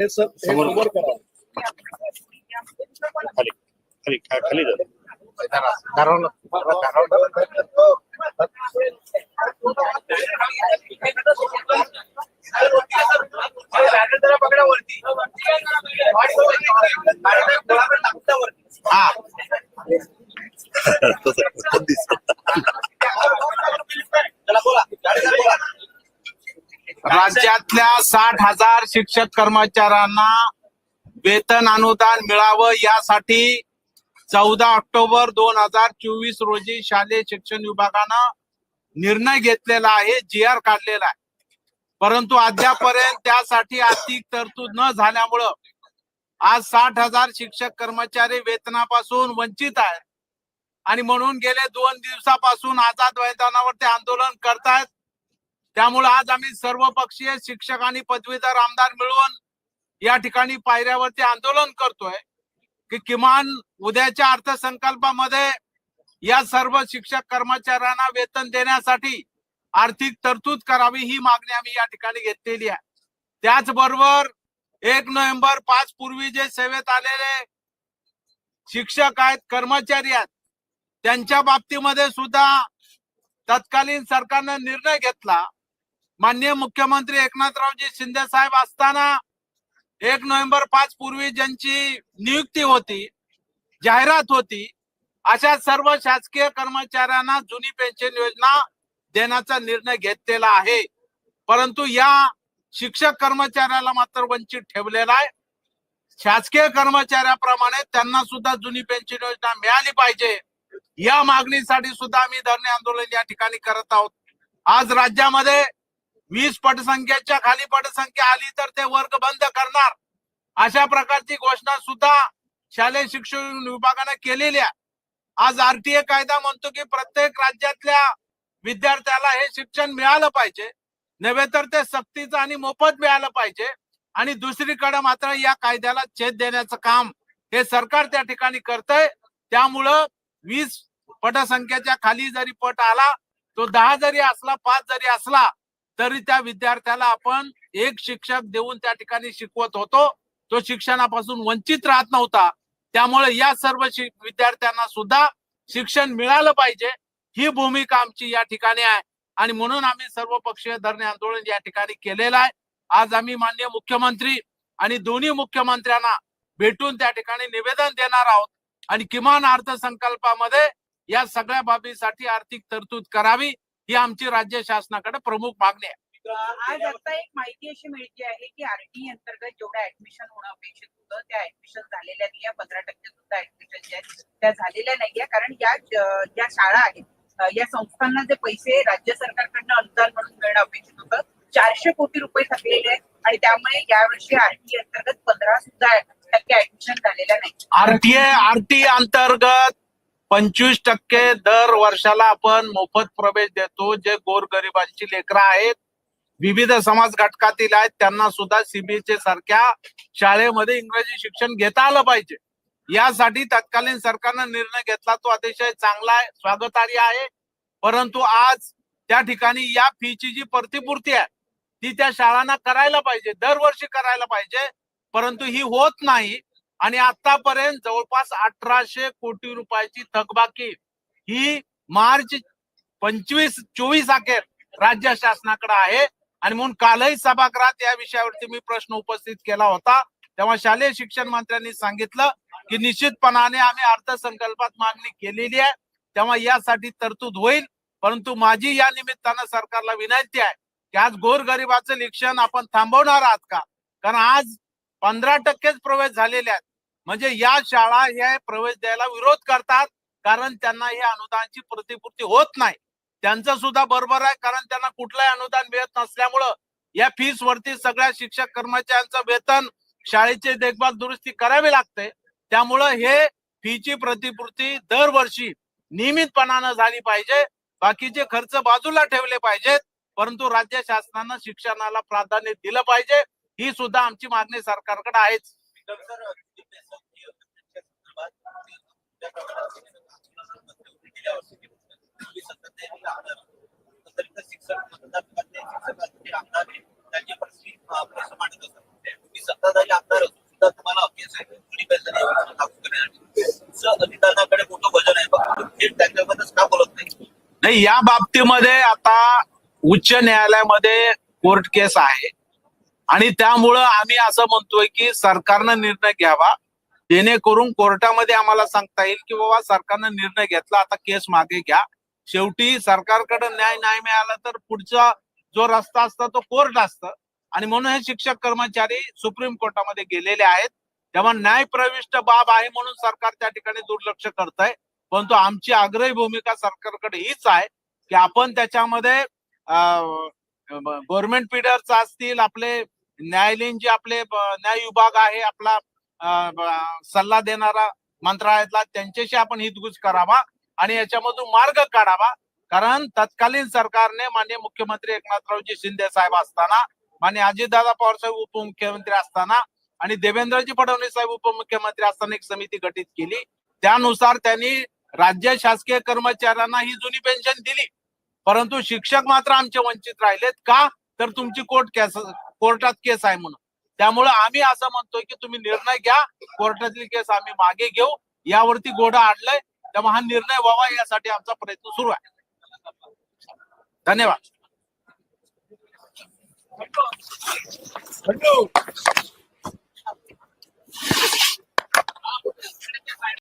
हे स- हे समोर. खाली खाली खाली जा राज्यातल्या साठ हजार शिक्षक कर्मचाऱ्यांना वेतन अनुदान मिळावं यासाठी चौदा ऑक्टोबर दोन हजार चोवीस रोजी शालेय शिक्षण विभागानं निर्णय घेतलेला आहे जी आर काढलेला आहे. परंतु अद्यापर्यंत त्यासाठी आर्थिक तरतूद न झाल्यामुळं आज साठ हजार शिक्षक कर्मचारी वेतनापासून वंचित आहेत. आणि म्हणून गेले दोन दिवसापासून आझाद मैदानावरती आंदोलन करतायत. त्यामुळे आज आम्ही सर्व पक्षीय शिक्षक आणि पदवीधर आमदार मिळून या ठिकाणी पायऱ्यावरती आंदोलन करतोय की किमान उद्याच्या अर्थसंकल्पामध्ये या सर्व शिक्षक कर्मचाऱ्यांना वेतन देण्यासाठी आर्थिक तरतूद करावी ही मागणी आम्ही या ठिकाणी घेतलेली आहे. त्याचबरोबर एक नोव्हेंबर पाच पूर्वी जे सेवेत आलेले शिक्षक आहेत कर्मचारी आहेत त्यांच्या बाबतीमध्ये सुद्धा तत्कालीन सरकारनं निर्णय घेतला. माननीय मुख्यमंत्री एकनाथरावजी शिंदे साहेब असताना एक नोव्हेंबर पाच पूर्वी ज्यांची नियुक्ती होती जाहिरात होती अशा सर्व शासकीय कर्मचाऱ्यांना जुनी पेन्शन योजना देण्याचा निर्णय घेतलेला आहे. परंतु या शिक्षक कर्मचाऱ्याला मात्र वंचित ठेवलेला आहे. शासकीय कर्मचाऱ्याप्रमाणे त्यांना सुद्धा जुनी पेन्शन योजना मिळाली पाहिजे. या मागणीसाठी सुद्धा आम्ही धरणे आंदोलन या ठिकाणी करत आहोत. आज राज्यामध्ये वीस पटसंख्येच्या खाली पटसंख्या आली तर ते वर्ग बंद करणार. अशा प्रकारची घोषणा सुद्धा शालेय शिक्षण विभागाने केलेली आहे. आज आरटीए कायदा म्हणतो की प्रत्येक राज्यातल्या विद्यार्थ्याला हे शिक्षण मिळालं पाहिजे. नव्हे तर ते सक्तीचं आणि मोफत मिळालं पाहिजे. आणि दुसरीकडे मात्र या कायद्याला छेद देण्याचं काम हे सरकार त्या ठिकाणी करतंय. त्यामुळं वीस पटसंख्येच्या खाली जरी पट आला तो दहा जरी असला पाच जरी असला तरी त्या विद्यार्थ्याला आपण एक शिक्षक देऊन त्या ठिकाणी शिकवत होतो. तो शिक्षणापासून वंचित राहत नव्हता. त्यामुळे या सर्व विद्यार्थ्यांना सुद्धा शिक्षण मिळालं पाहिजे. ही भूमिका आमची या ठिकाणी आहे. आणि म्हणून आम्ही सर्व पक्षीय धरणे आंदोलन या ठिकाणी केलेलं आहे. आज आम्ही माननीय मुख्यमंत्री आणि दोन्ही मुख्यमंत्र्यांना भेटून त्या ठिकाणी निवेदन देणार आहोत. आणि किमान अर्थसंकल्पामध्ये या सगळ्या बाबीसाठी आर्थिक तरतूद करावी. ही आमची राज्य शासनाकडे प्रमुख मागणी आहे. आज आता एक माहिती अशी मिळते आहे की आरटी अंतर्गत जेवढ्या ऍडमिशन होणं अपेक्षित होतं त्या ऍडमिशन झालेल्या नाहीये पंधरा टक्के सुद्धा ऍडमिशन जे आहेत त्या झालेल्या नाहीये कारण या ज्या शाळा आहेत या संस्थांना जे पैसे राज्य सरकारकडनं अनुदान म्हणून मिळणं अपेक्षित होतं चारशे कोटी रुपये थकलेले आहेत. आणि त्यामुळे यावर्षी आरटी अंतर्गत पंधरा सुद्धा टक्के ऍडमिशन झालेल्या नाही. आरटीए आरटी अंतर्गत पंचवीस टक्के दर वर्षाला आपण मोफत प्रवेश देतो. जे गोरगरिबांची लेकरं आहेत विविध समाज घटकातील आहेत त्यांना सुद्धा सीबीएसई सारख्या शाळेमध्ये इंग्रजी शिक्षण घेता आलं पाहिजे. यासाठी तत्कालीन सरकारनं निर्णय घेतला. तो अतिशय चांगला आहे स्वागतार्ह आहे. परंतु आज त्या ठिकाणी या फीची जी प्रतिपूर्ती आहे ती त्या शाळांना करायला पाहिजे दरवर्षी करायला पाहिजे. परंतु ही होत नाही. आणि आतापर्यंत जवळपास अठराशे कोटी रुपयाची थकबाकी ही मार्च पंचवीस चोवीस अखेर राज्य शासनाकडे आहे. आणि म्हणून कालही सभागृहात या विषयावरती मी प्रश्न उपस्थित केला होता. तेव्हा शालेय शिक्षण मंत्र्यांनी सांगितलं की निश्चितपणाने आम्ही अर्थसंकल्पात मागणी केलेली आहे. तेव्हा यासाठी तरतूद होईल. परंतु माझी या निमित्तानं सरकारला विनंती आहे की आज गोरगरिबाचं शिक्षण आपण थांबवणार आहात का? कारण आज पंधरा टक्केच प्रवेश झालेले आहेत. म्हणजे या शाळा हे प्रवेश द्यायला विरोध करतात कारण त्यांना हे अनुदानची प्रतिपूर्ती होत नाही. त्यांचं सुद्धा बरोबर आहे कारण त्यांना कुठलंही अनुदान मिळत नसल्यामुळं या फीस वरती सगळ्या शिक्षक कर्मचाऱ्यांचं वेतन शाळेची देखभाल दुरुस्ती करावी लागते. त्यामुळं हे फीची प्रतिपूर्ती दरवर्षी नियमितपणानं झाली पाहिजे. बाकीचे खर्च बाजूला ठेवले पाहिजेत परंतु राज्य शासनानं शिक्षणाला प्राधान्य दिलं पाहिजे. ही सुद्धा आमची मागणी सरकारकडे आहेच. नहीं या बाबतीमध्ये आता उच्च न्यायालय न्यायालयामध्ये कोर्ट केस है आणि त्यामुळं आम्ही असं म्हणतोय की सरकारनं निर्णय घ्यावा. जेणेकरून कोर्टामध्ये आम्हाला सांगता येईल की बाबा सरकारनं निर्णय घेतला आता केस मागे घ्या. शेवटी सरकारकडे न्याय नाही मिळाला तर पुढचा जो रस्ता असतो तो कोर्ट असत. आणि म्हणून हे शिक्षक कर्मचारी सुप्रीम कोर्टामध्ये गेलेले आहेत. तेव्हा न्याय प्रविष्ट बाब आहे म्हणून सरकार त्या ठिकाणी दुर्लक्ष करत आहे परंतु आमची आग्रही भूमिका सरकारकडे हीच आहे की आपण त्याच्यामध्ये गव्हर्नमेंट पिडर्स असतील आपले न्यायालयीन जे आपले न्याय विभाग आहे आपला सल्ला देणारा मंत्रालयातला त्यांच्याशी आपण हितगुज करावा आणि याच्यामधून मार्ग काढावा. कारण तत्कालीन सरकारने माननीय मुख्यमंत्री एकनाथरावजी शिंदे साहेब असताना माननीय अजितदादा पवार साहेब उपमुख्यमंत्री असताना आणि देवेंद्रजी फडणवीस साहेब उपमुख्यमंत्री असताना एक समिती गठीत केली. त्यानुसार त्यांनी राज्य शासकीय कर्मचाऱ्यांना ही जुनी पेन्शन दिली. परंतु शिक्षक मात्र आमचे वंचित राहिलेत का? तर तुमची कोर्ट कॅस कोर्टात केस आहे म्हणून. त्यामुळे आम्ही असं म्हणतोय की तुम्ही निर्णय घ्या कोर्टातली केस आम्ही मागे घेऊ यावरती गोडा आणलंय त्यामुळे हा निर्णय व्हावा यासाठी आमचा प्रयत्न सुरू आहे. धन्यवाद.